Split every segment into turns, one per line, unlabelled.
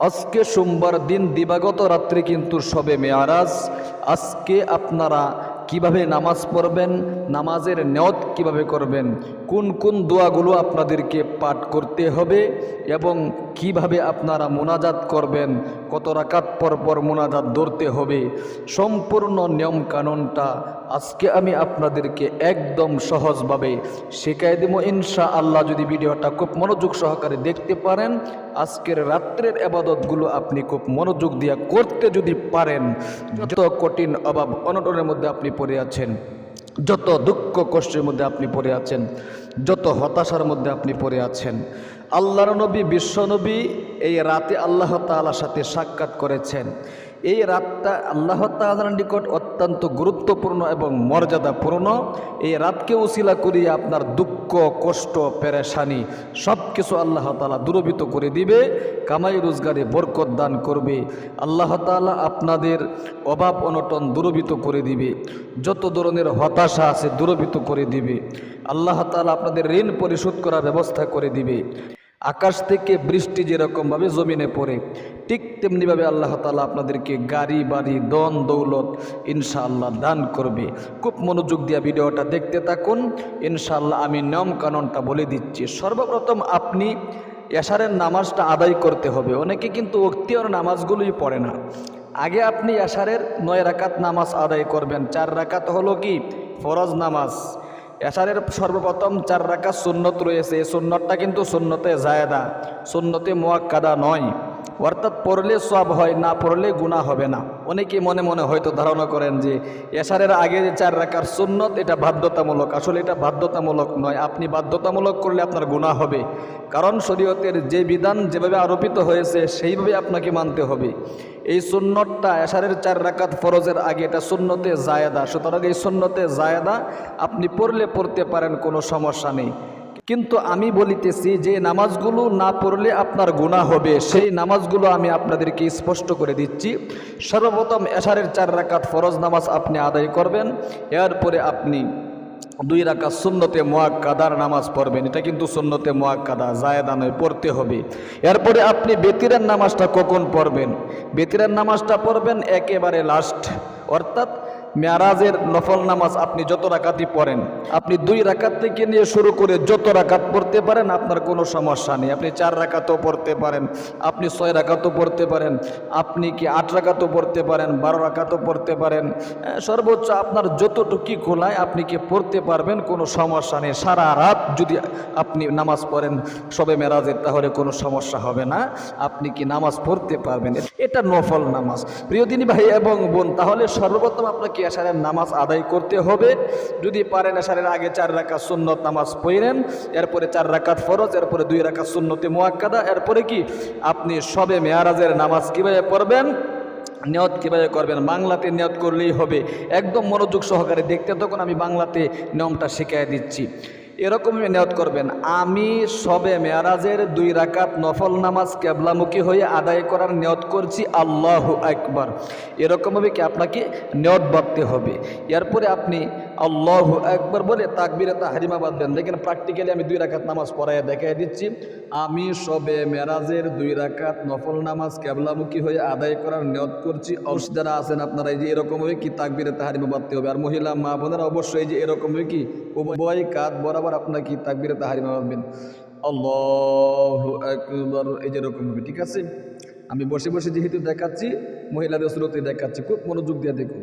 আজকে সোমবার দিন দিবাগত রাত্রে কিন্তু সবে মেয়ারাজ। আজকে আপনারা কীভাবে নামাজ পড়বেন, নামাজের নিয়ত কীভাবে করবেন, কোন কোন দোয়াগুলো আপনাদেরকে পাঠ করতে হবে এবং কীভাবে আপনারা মোনাজাত করবেন, কত রাকাত পর পর মোনাজাত ধরতে হবে, সম্পূর্ণ নিয়ম কানুনটা আজকে আমি আপনাদেরকে একদম সহজভাবে শেখাই দেবো। ইনশা আল্লাহ যদি ভিডিওটা খুব মনোযোগ সহকারে দেখতে পারেন আজকের রাত্রের আবাদতগুলো আপনি খুব মনোযোগ দিয়ে করতে যদি পারেন, যত কঠিন অভাব অনটনের মধ্যে আপনি পড়ে আছেন, যত দুঃখ কষ্টের মধ্যে আপনি পড়ে আছেন, যত হতাশার মধ্যে আপনি পড়ে আছেন, আল্লাহর নবী বিশ্বনবী এই রাতে আল্লাহ তালার সাথে সাক্ষাৎ করেছেন। এই রাতটা আল্লাহ তাআলার নিকট অত্যন্ত গুরুত্বপূর্ণ এবং মর্যাদাপূর্ণ। এই রাতকে উশিলা করিয়ে আপনার দুঃখ, কষ্ট, পেরেশানি সব কিছু আল্লাহ তালা দূরবিত করে দিবে, কামাই রোজগারে বরকত দান করবে। আল্লাহ তাআলা আপনাদের অভাব অনটন দূরবিত করে দিবে, যত ধরনের হতাশা আছে দূরবিত করে দিবে। আল্লাহ তালা আপনাদের ঋণ পরিশোধ করার ব্যবস্থা করে দিবে। আকাশ থেকে বৃষ্টি যেরকমভাবে জমিনে পড়ে ঠিক তেমনিভাবে আল্লাহ তালা আপনাদেরকে গাড়ি, বাড়ি দন দৌলত ইনশাআল্লাহ দান করবে। খুব মনোযোগ দিয়ে ভিডিওটা দেখতে থাকুন। ইনশাআল্লাহ আমি নিয়ম কানুনটা বলে দিচ্ছি। সর্বপ্রথম আপনি এশারের নামাজটা আদায় করতে হবে। অনেকে কিন্তু অক্তিয়ার নামাজগুলোই পড়ে না। আগে আপনি এশারের নয় রাকাত নামাজ আদায় করবেন। চার রাকাত হলো কি? ফরজ নামাজ। এশারের সর্বপ্রথম চার রাখা সুন্নত রয়েছে। এই সুন্নতটা কিন্তু সুন্নতে জায়দা, সুন্নতে মোয়াক্কাদা নয়। অর্থাৎ পড়লে সব হয়, না পড়লে গুণা হবে না। অনেকে মনে মনে হয়তো ধারণা করেন যে এশারের আগে যে চার রাখার সুন্নত, এটা বাধ্যতামূলক। আসলে এটা বাধ্যতামূলক নয়। আপনি বাধ্যতামূলক করলে আপনার গুণা হবে। কারণ শরীয়তের যে বিধান যেভাবে আরোপিত হয়েছে, সেইভাবে আপনাকে মানতে হবে। এই সুন্নতটা এশারের চার রাকাত ফরজের আগে, এটা সুন্নতে জায়দা। সুতরাং এই সুন্নতে জায়দা আপনি পড়লে পড়তে পারেন, কোনো সমস্যা নেই। কিন্তু আমি বলিতেছি, যে নামাজগুলো না পড়লে আপনার গুণা হবে। সেই নামাজগুলো আমি আপনাদেরকে স্পষ্ট করে দিচ্ছি। সর্বপ্রথম এশারের চার রাকাত ফরজ নামাজ আপনি আদায় করবেন। এরপরে আপনি দুই রাখা সুন্নতে মোয়াক্কাদার নামাজ পড়বেন। এটা কিন্তু সুন্নতে মোয়াক্কাদা, জায়দা নয়, পড়তে হবে। এরপরে আপনি বেতিরের নামাজটা কখন পড়বেন? বেতিরের নামাজটা পড়বেন একেবারে লাস্ট অর্থাৎ মেয়ারাজের নফল নামাজ আপনি যত রাকাতই পড়েন আপনি দুই রাকাত থেকে নিয়ে শুরু করে যত রাকাত পড়তে পারেন আপনার কোনো সমস্যা নেই। আপনি চার রাকাতও পড়তে পারেন আপনি ছয় রাকাতও পড়তে পারেন আপনি কি আট রাকাতও পড়তে পারেন বারো রাকাতও পড়তে পারেন আহ, সর্বোচ্চ আপনার যতটুকি খোলায় আপনি কি পড়তে পারবেন কোনো সমস্যা নেই। সারা রাত যদি আপনি নামাজ পড়েন সবে মেরাজের তাহলে কোনো সমস্যা হবে না। আপনি কি নামাজ পড়তে পারবেন? এটা নফল নামাজ। প্রিয় দিনী ভাই এবং বোন তাহলে সর্বপ্রথম আপনাকে এশারের নামাজ আদায় করতে হবে। যদি পারেন এশারের আগে চার রাখা সুন্নত নামাজ পড়েন, এরপরে চার রাকাত ফরজ, এরপরে দুই রাকাত সুন্নতি মোয়াক্কাদা, এরপরে কি? আপনি সবে মেয়ারাজের নামাজ কীভাবে পড়বেন? নিয়ত কীভাবে করবেন? বাংলাতে নিয়ত করলেই হবে। একদম মনোযোগ সহকারে দেখতে তখন আমি বাংলাতে নিয়মটা শিখিয়ে দিচ্ছি। এরকমই নিয়ত করবেন। আমি সবে মেয়ারাজের দুই রাকাত নফল নামাজ কেবলামুখী হয়ে আদায় করার নিয়ত করছি, আল্লাহ একবার এরকমভাবে কি আপনাকে নিয়ত বাঁধতে হবে? এরপরে আপনি আল্লাহ একবার বলে তাকবিরে তাহারিমা বাঁধবেন দেখেন প্র্যাকটিক্যালি আমি দুই রাকাত নামাজ পড়াইয়া দেখাই দিচ্ছি। আমি সবে মেরাজের দুই রাকাত নফল নামাজ কেবলামুখী হয়ে আদায় করার নিয়ত করছি। অবশ্য যারা আছেন আপনারা এই যে এরকম হবে কি তাকবিরে তাহারিমা বাঁধতে হবে? আর মহিলা মা বোনেরা অবশ্যই এই যে এরকম হবে কি উভয় কাত বরাবর আপনার কি তাকবিরে তাহারিমা বাঁধবেন? আল্লাহ একবার এই যে এরকম হবে, ঠিক আছে? আমি বসে বসে যেহেতু দেখাচ্ছি, মহিলাদের স্রোতে দেখাচ্ছি। খুব মনোযোগ দিয়ে দেখুন।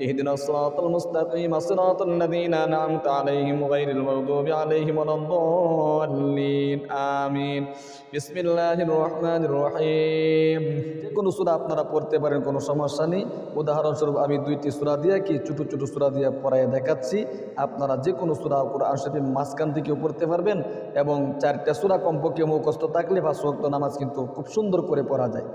اهدنا الصراط المستقيم صراط الذين أنعمت عليهم غير المغضوب عليهم ولا الضالين آمين بسم الله الرحمن الرحيم যে কোনো সুরা আপনারা পড়তে পারেন কোনো সমস্যা নেই উদাহরণস্বরূপ আমি দুইটি সুরা দিয়ে কি ছোটো ছোটো সুরা দিয়ে পড়াইয়া দেখাচ্ছি আপনারা যে কোনো সুরা কোরআন শরীফের মাঝখান থেকেও পড়তে পারবেন এবং চারটা সুরা কমপক্ষে মুখস্থ থাকলে পাঁচ ওয়াক্ত নামাজ কিন্তু খুব সুন্দর করে পড়া যায়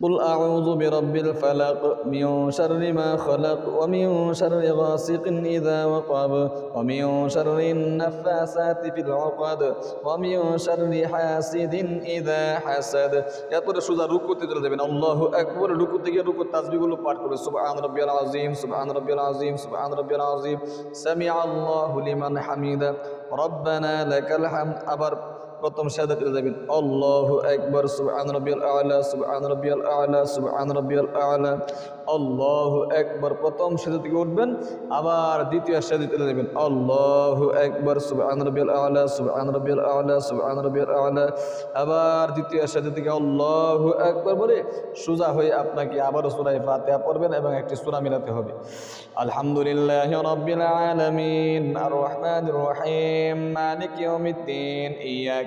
قل أعوذ برب الفلق من شر ما خلق ومن شر غاسق إذا وقب ومن شر النفاسات في العقد ومن شر حاسد إذا حسد এরপরে সোজা রুকুতে চলে যাবেন আল্লাহু আকবার রুকু থেকে রুকু তাসবিহগুলো পাঠ করবে সুবহান রাব্বিয়াল আযীম সুবহান রাব্বিয়াল আযীম সুবহান রাব্বিয়াল আযীম সামিআ আল্লাহু লিমান হামিদা রব্বানা লাকাল হামদ আবার প্রথম সাদা চলে যাবেন, আল্লাহু আকবার, সুবহান রাব্বিয়াল আ'লা, সুবহান রাব্বিয়াল আ'লা, সুবহান রাব্বিয়াল আ'লা, আল্লাহু আকবার। প্রথম সাদা থেকে উঠবেন, আবার দ্বিতীয় সাদা চলে যাবেন, আল্লাহু আকবার, সুবহান রাব্বিয়াল আ'লা, সুবহান রাব্বিয়াল আ'লা, সুবহান রাব্বিয়াল আ'লা। আবার দ্বিতীয় সাদা থেকে আল্লাহু আকবার বলে সোজা হয়ে আপনাকে আবারও সূরা ফাতিহা পড়বেন এবং একটি সূরা মিলাতে হবে। আলহামদুলিল্লাহি রাব্বিল আলামিন আর রহমানির রহিম, মালিক ইয়াউমিদ্দিন, ইয়াকা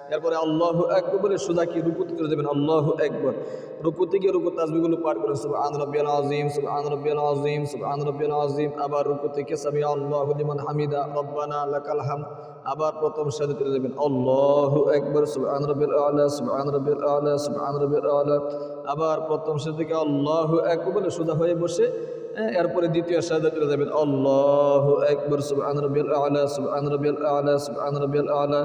এরপরে আল্লাহ একবার সোজা কি? রুকুতে চলে যাবেন আল্লাহ একবার রুকুতে গিয়ে রুকু তাসবিগুলো পাঠ করেন, সুবহান রাব্বিয়াল আযীম, সুবহান রাব্বিয়াল আযীম, সুবহান রাব্বিয়াল আযীম। আবার রুকুতে কে সামি আল্লাহু লিমান হামিদা, রব্বানা লাকাল হামদ। আবার প্রথম সাথে চলে যাবেন আল্লাহু আকবার, সুবহান রাব্বিল আলা, সুবহান রাব্বিল আলা, সুবহান রাব্বিল আলা। আবার প্রথম সাথে থেকে আল্লাহু আকবার বলে সোজা হয়ে বসে এরপরে দ্বিতীয় সাজদা চলে যাবেন। আল্লাহু আকবার, সুবহান রাব্বিল আলা, সুবহান রাব্বিল আলা, সুবহান রাব্বিল আলা।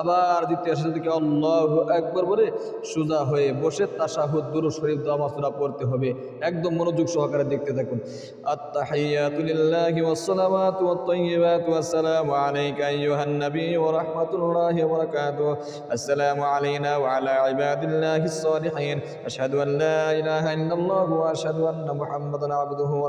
আবার দ্বিতীয় সাজদা থেকে আল্লাহু আকবার বলে সোজা হয়ে বসে তাশাহুদ, দুরূদ শরীফ দোয়া মাসুরা পড়তে হবে। একদম মনোযোগ সহকারে দেখতে থাকুন। আত্তাহিয়াতু লিল্লাহি ওয়াস সালাওয়াতু ওয়াত তাইয়্যিবাতু ওয়াস সালামু আলাইকা আইয়ুহান নবী ওয়া রাহমাতুল্লাহি ওয়া বারাকাতুহু। আসসালামু আলাইনা ওয়া আলা ইবাদিল্লাহিস সালিহিন। আশহাদু আন ইলাহা ইল্লাল্লাহু ওয়া আশহাদু আন্না মুহাম্মাদান আবদুহু ওয়া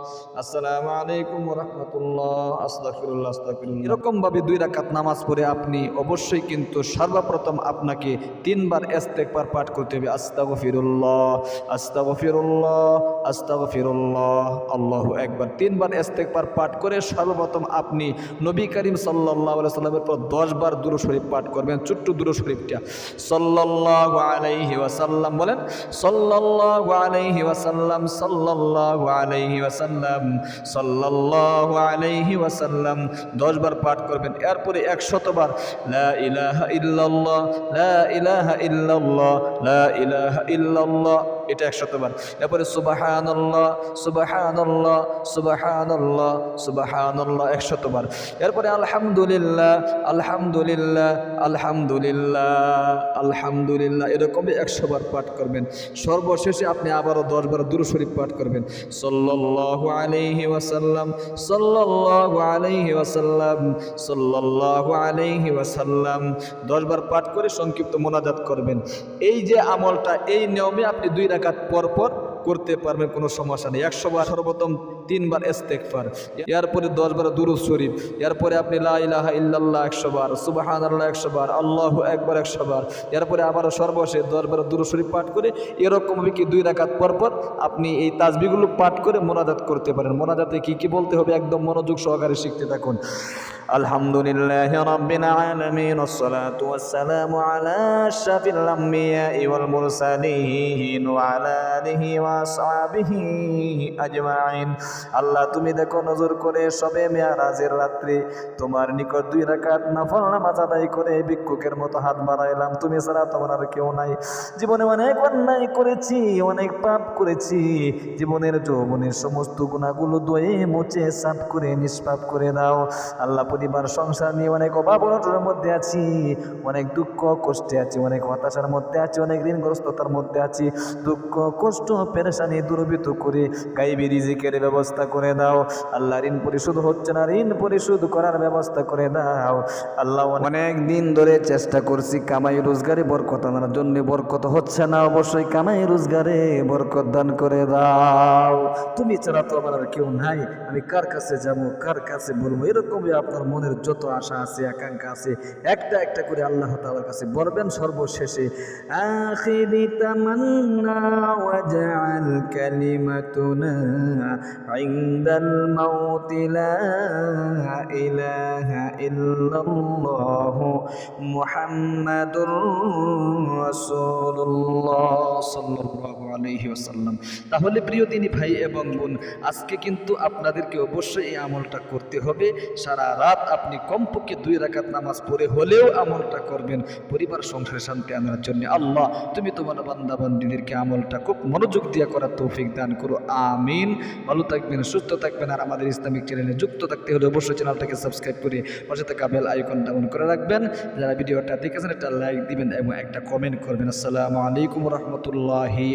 আসসালামু আলাইকুম রহমতুল্লাহ আস্তাগফিরুল্লাহ আস্তাগফিরুল্লাহ। এরকম ভাবে দুই রাকাত নামাজ পড়ে আপনি অবশ্যই কিন্তু সর্বপ্রথম আপনাকে তিনবার ইস্তেগফার পাঠ করতে হবে। আস্তাগফিরুল্লাহ আস্তাগফিরুল্লাহ আস্তাগফিরুল্লাহ। আল্লাহু একবার তিনবার ইস্তেগফার পাঠ করে সর্বপ্রথম আপনি নবী করিম আলাইহি সাল্লামের পর 10 বার দুরূদ শরীফ পাঠ করবেন, ছোট্ট দুরূদ শরীফটা। সাল্লাল্লাহু আলাইহি ওয়াসাল্লাম বলেন, সাল্লাল্লাহু আলাইহি ওয়াসাল্লাম সাল্লাল্লাহু আলাইহি ওয়াসাল্লাম সাল্লাল্লাহু আলাইহি ওয়াসাল্লাম 10 বার পাঠ করবেন। এরপরে 100 বার লা ইলাহা ইল্লাল্লাহ, লা ইলাহা ইল্লাল্লাহ, লা ইলাহা ইল্লাল্লাহ। এটা 100 বার এরপরে, সুবহানাল্লাহ সুবহানাল্লাহ সুবহানাল্লাহ সুবহানাল্লাহ 100 বার এরপরে, আলহামদুলিল্লাহ আলহামদুলিল্লাহ আলহামদুলিল্লাহ আলহামদুলিল্লাহ, এরকমই 100 বার পাঠ করবেন। সর্বশেষে আপনি আবারও 10 বার দুরূদ শরীফ পাঠ করবেন। সাল্লাল্লাহু আলাইহি ওয়াসাল্লাম, সাল্লাল্লাহু আলাইহি ওয়াসাল্লাম, সাল্লাল্লাহু আলাইহি ওয়াসাল্লাম। 10 বার পাঠ করে সংক্ষিপ্ত মোনাজাত করবেন। এই যে আমলটা, এই নিয়মে আপনি দুই রাকাত পর পর করতে পারবেন, কোনো সমস্যা নেই। একশো বার সর্বপ্রথম তিনবার ইস্তেগফার এরপরে দশ বার দুরুদ শরীফ এরপরে আপনি লা ইলাহা ইল্লাল্লাহ একশো বার সুবাহান আল্লাহ একশো বার আল্লাহ একবার একশো বার এরপরে আবারও সর্বশেষ দশ বার দুরুদ শরীফ পাঠ করে এরকম কি দুই রাকাত পর পর আপনি এই তাজবিগুলো পাঠ করে মোনাজাত করতে পারেন মোনাজাতে কি কি বলতে হবে একদম মনোযোগ সহকারে শিখতে থাকুন আলহামদুলিল্লাহ রাব্বিল আলামিন والصلاة والسلام على أشرف الأنبياء والمرسلين وعلى آله وأصحابه أجمعين আল্লাহ, তুমি দেখো নজর করে সবে মেয়ারাজের রাত্রে। তোমার নিকট দুই রাকাত নফল নামাজ আদায় করে ভিক্ষুকের মতো হাত বাড়াইলাম। তুমি ছাড়া তোমার আর কেউ নাই। জীবনে অনেক অন্যায় করেছি, অনেক পাপ করেছি। জীবনের যৌবনের সমস্ত গুণাগুলো দয়ে মুছে, সাফ করে, নিষ্পাপ করে দাও। আল্লাহ,
পরিবার, সংসার নিয়ে অনেক অভাব অনটনের মধ্যে আছি, অনেক দুঃখ কষ্টে আছি, অনেক হতাশার মধ্যে আছি, অনেক ঋণগ্রস্ততার মধ্যে আছি। দুঃখ, কষ্ট, পেরেশানি দুর্বৃত করে গাইবি রিজিকের ব্যবস্থা করে দাও। আল্লাহ ঋণ পরিশোধ হচ্ছে না, ঋণ পরিশোধ করার ব্যবস্থা করে দাও। আল্লাহ অনেক দিন ধরে চেষ্টা করছি কামাই রোজগারে বরকত আনার জন্য। বরকত হচ্ছে না অবশ্যই, কামাই রোজগারে বরকত দান করে দাও। তুমি ছাড়া তো আমার আর কেউ নাই। আমি কার কাছে যাব, কার কাছে বলব? এরকমই আপনার মনের যত আশা আছে, আকাঙ্ক্ষা আছে, একটা একটা করে আল্লাহ তাআলার কাছে বলবেন সর্বশেষে, আখিরি তামান্না ওয়াজআল কালিমাতুনা ইনদাল মাউতি লা ইলাহা ইল্লাল্লাহ মুহাম্মাদুর রাসূলুল্লাহ
সাল্লাল্লাহু আলাইহি ওয়াসাল্লাম তাহলে প্রিয় দিনী ভাই এবং বোন, আজকে কিন্তু আপনাদেরকে অবশ্যই এই আমলটা করতে হবে। সারা রাত আপনি কমপক্ষে দুই রাকাত নামাজ পড়ে হলেও আমলটা করবেন। পরিবার, সংসারে শান্তি আনার জন্য আল্লাহ তুমি তোমার বান্দা বান্দিদেরকে আমলটা খুব মনোযোগ দিয়ে করার তৌফিক দান করো। আমিন। ভালো থাকবেন, সুস্থ থাকবেন, আর আমাদের ইসলামিক চ্যানেলে যুক্ত থাকতে হলে অবশ্যই চ্যানেলটাকে সাবস্ক্রাইব করে পাশে থাকা বেল আইকনটা অন করে রাখবেন। যারা ভিডিওটা দেখেছেন, একটা লাইক দিবেন এবং একটা কমেন্ট করবেন। আসসালামু আলাইকুম রহমতুল্লাহি